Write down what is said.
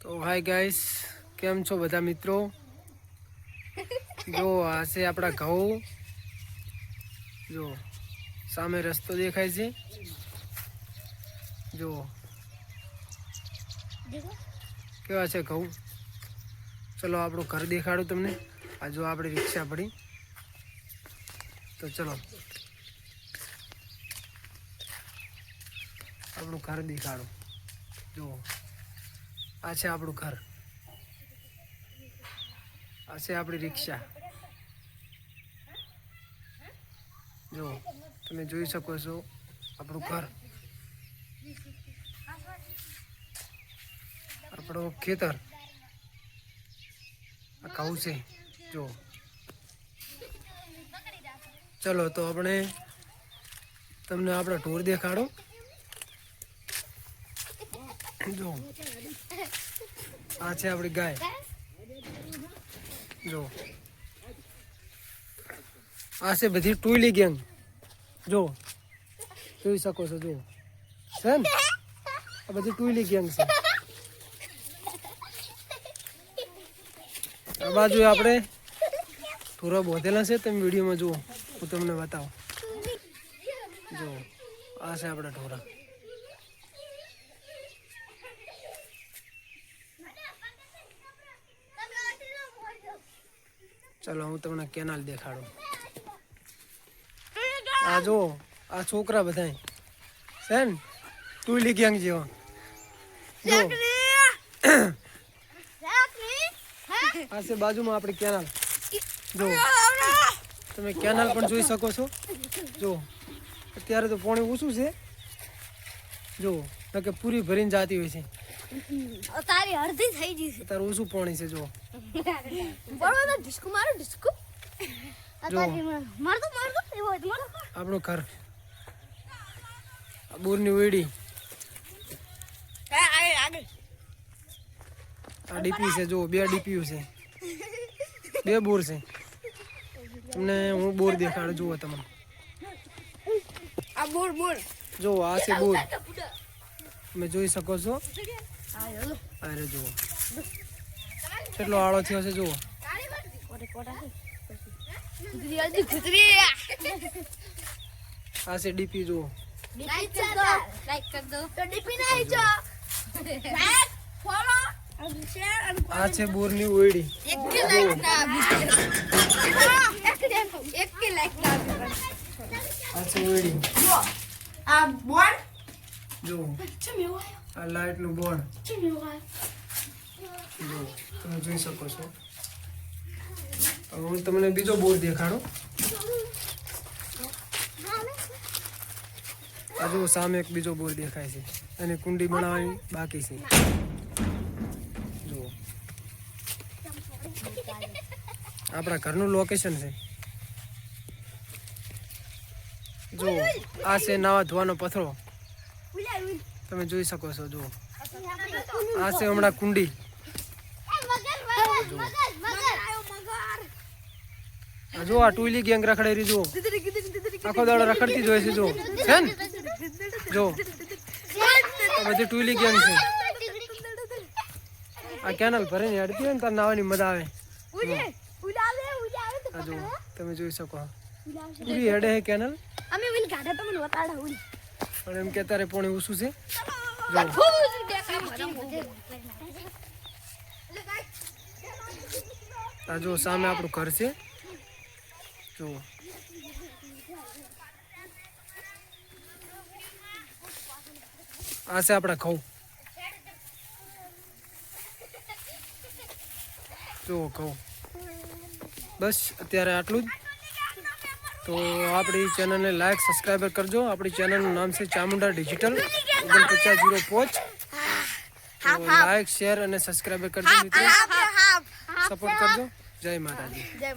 તો hi guys, કેમ છો બધા મિત્રો? જો, આ છે આપણા ઘઉં. જો, સામે રસ્તો દેખાય છે. જો. કેવા છે ઘઉં? ચલો, આપણું ઘર દેખાડું તમને. આ જો આપણી રિક્ષા પડી. તો ચલો. આપણું ઘર દેખાડું. જુઓ આ છે આપણું ઘર. આ છે આપણી રિક્ષા. જો, તમે જોઈ શકો છો આપણું ઘર. આપણું ખેતર. આ ઘઉં છે. જો. ચલો, તો આપણે તમને આપણો ઢોર દેખાડો. જો આ છે આપણી ગાય. જો. આ છે બધી ટુઈલી ગેંગ. જો. જોઈ શકો છો, જો. છે ને? આ બધી ટુઈલી ગેંગ છે. આ બાજુ આપણે થોડા બોધેલા છે, તમે વિડીયોમાં જુઓ. હું તમને બતાવું. જો. આ છે આપણા ઢોરા ચલો હું તમને કેનાલ દેખાડું. આ જો આ છોકરા બધા છે ને લી ગેંગ જેવા. જો. આ છે બાજુમાં આપણી કેનાલ. જો. તમે કેનાલ પણ જોઈ શકો છો. જો. અત્યારે તો પાણી ઓછું છે. જો. કે પૂરી ભરીને જાતી હોય છે. તારી અડધી થઈ ગઈ છે. તારું ઓછું પાણી છે જો તો ડિસ્કો મારો ડિસ્કો મારતો માર તો માર તો એવો મારો આપણું ઘર. બોરની વેડી. આ ડીપી છે જો બે ડીપીયુ છે. બે બોર છે. તમને હું બોર દેખાડું જુઓ તમે આ બોર બોર. જો આ છે બોર. તમે જોઈ શકો છો. અરે જુઓ. કેટલો આળો થયો છે જુઓ. આ છે ડીપી જુઓ. લાઈક કર દો લાઈક કર દો તો ડીપી ના જો લાઈક ફોલો અને શેર અને આ છે બોરની ઓયડી. એક કે લાઈક ના એક એક કે લાઈક ના આ છે ઓયડી. જો આ આયો આ લાઇટનું બોર્ડ. જુઓ, તમે જોઈ શકો છો. હું તમને બીજો બોર દેખાડો. હજુ સામે એક બીજો બોર દેખાય છે. અને કુંડી બનાવવાની બાકી છે. જુઓ. આપણા ઘરનું લોકેશન છે. જો આ છે નાવા ધોવાનો પથરો. તમે જોઈ શકો છો જુઓ. આ છે હમણાં કુંડી. જો આ ટુલી ગેંગ રખડાઈ રહી જુઓ. આખો દાડો રખડતી જોઈ છે જો છે ને? જો આ બધી ટુલી ગેંગ છે. આ કેનલ ભરીને અડતી હોય ને તાર નાવાની મજા આવે. આ તમે જોઈ શકો. પૂરી હેડે હે કેનલ. અમે વિલ ગાડા તમને બતાડા ઉડી. પણ એમ કે તારે પોણી ઓછું છે? આ જો સામે આપણું ઘર છે. જો. આ છે આપણા ઘઉં. જો ઘઉં. બસ અત્યારે આટલું જ. તો આપણી ચેનલને લાઈક સબસ્ક્રાઈબર કરજો. આપણી ચેનલનું નામ છે ચામુંડા ડિજિટલ ઓગણપચાસ જીરો પોચ. તો લાઈક શેર અને સબસ્ક્રાઈબર કરજો મિત્રો. સપોર્ટ કરજો. જય માતાજી.